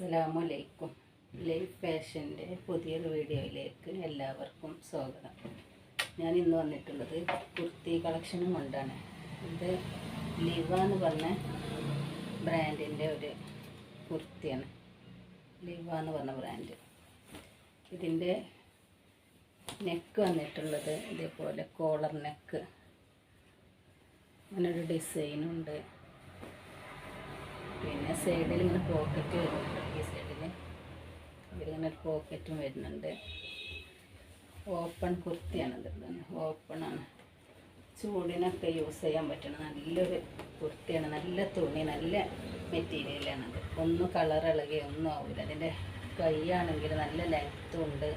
അസ്സലാമലൈക്കും. ലൈഫ് ഫാഷന്റെ പുതിയൊരു വീഡിയോയിലേക്ക് എല്ലാവർക്കും സ്വാഗതം. ഞാൻ ഇന്ന് വന്നിട്ടുള്ളത് കുർത്തി കളക്ഷനും കൊണ്ടാണ്. ഇത് ലിവ എന്ന് പറഞ്ഞ ബ്രാൻഡിന്റെ ഒരു കുർത്തിയാണ്. ലിവ എന്ന് പറഞ്ഞ ബ്രാൻഡ്. ഇതിന്റെ നെക്ക് വന്നിട്ടുള്ളത് ഇതേപോലെ കോളർ നെക്ക് അങ്ങനൊരു ഡിസൈനുണ്ട് പിന്നെ സൈഡിൽ ഇങ്ങനെ പോക്കറ്റ് വരുന്നുണ്ട്. പോക്കറ്റും വരുന്നുണ്ട്. ഓപ്പൺ കുർത്തിയാണിത്. ഓപ്പൺ ആണ് ചൂടിനൊക്കെ യൂസ് ചെയ്യാൻ പറ്റണ നല്ലൊരു കുർത്തിയാണ്. നല്ല തുണി നല്ല മെറ്റീരിയലാണത് ഒന്നും കളർ ഇളകി ഒന്നും ആവില്ല അതിന്റെ കൈയാണെങ്കിൽ നല്ല ലെങ്ത്തും ഉണ്ട്.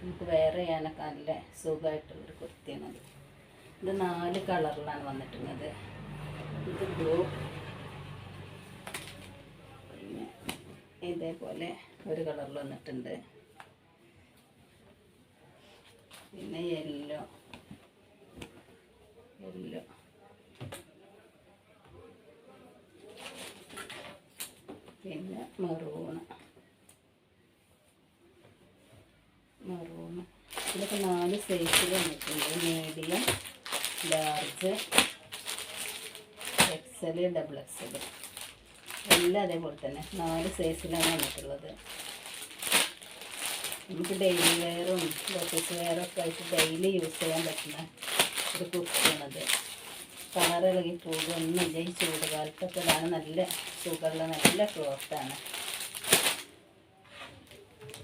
നമുക്ക് വേറെ ചെയ്യാനൊക്കെ നല്ല സുഖമായിട്ടുള്ളൊരു കുർത്തിയാണത് ഇത് നാല് കളറിലാണ് വന്നിട്ടുള്ളത്. ഇത് ബ്ലൂ പിന്നെ ഇതേപോലെ ഒരു കളറിൽ വന്നിട്ടുണ്ട്. പിന്നെ യെല്ലോ. യെല്ലോ. പിന്നെ മെറൂണ്. മെറൂണ്. ഇതൊക്കെ നാല് സൈസിൽ വന്നിട്ടുണ്ട്. Medium large XL double XL എല്ലാം അതേപോലെ തന്നെ. നാല് സൈസിലാണ് വന്നിട്ടുള്ളത്. നമുക്ക് ഡെയിലി വെയറും ഓഫീസ് വെയറും ഒക്കെ ആയിട്ട് ഡെയിലി യൂസ് ചെയ്യാൻ പറ്റുന്ന ഒരു കുർത്തിയാണത്. കളറിളകി ഇളകി പോകുകയൊന്നുമില്ല ഈ ചൂടുകാലത്തൊക്കെ ഇതാണ് നല്ല സുഖമുള്ള നല്ല ക്ലോത്താണ്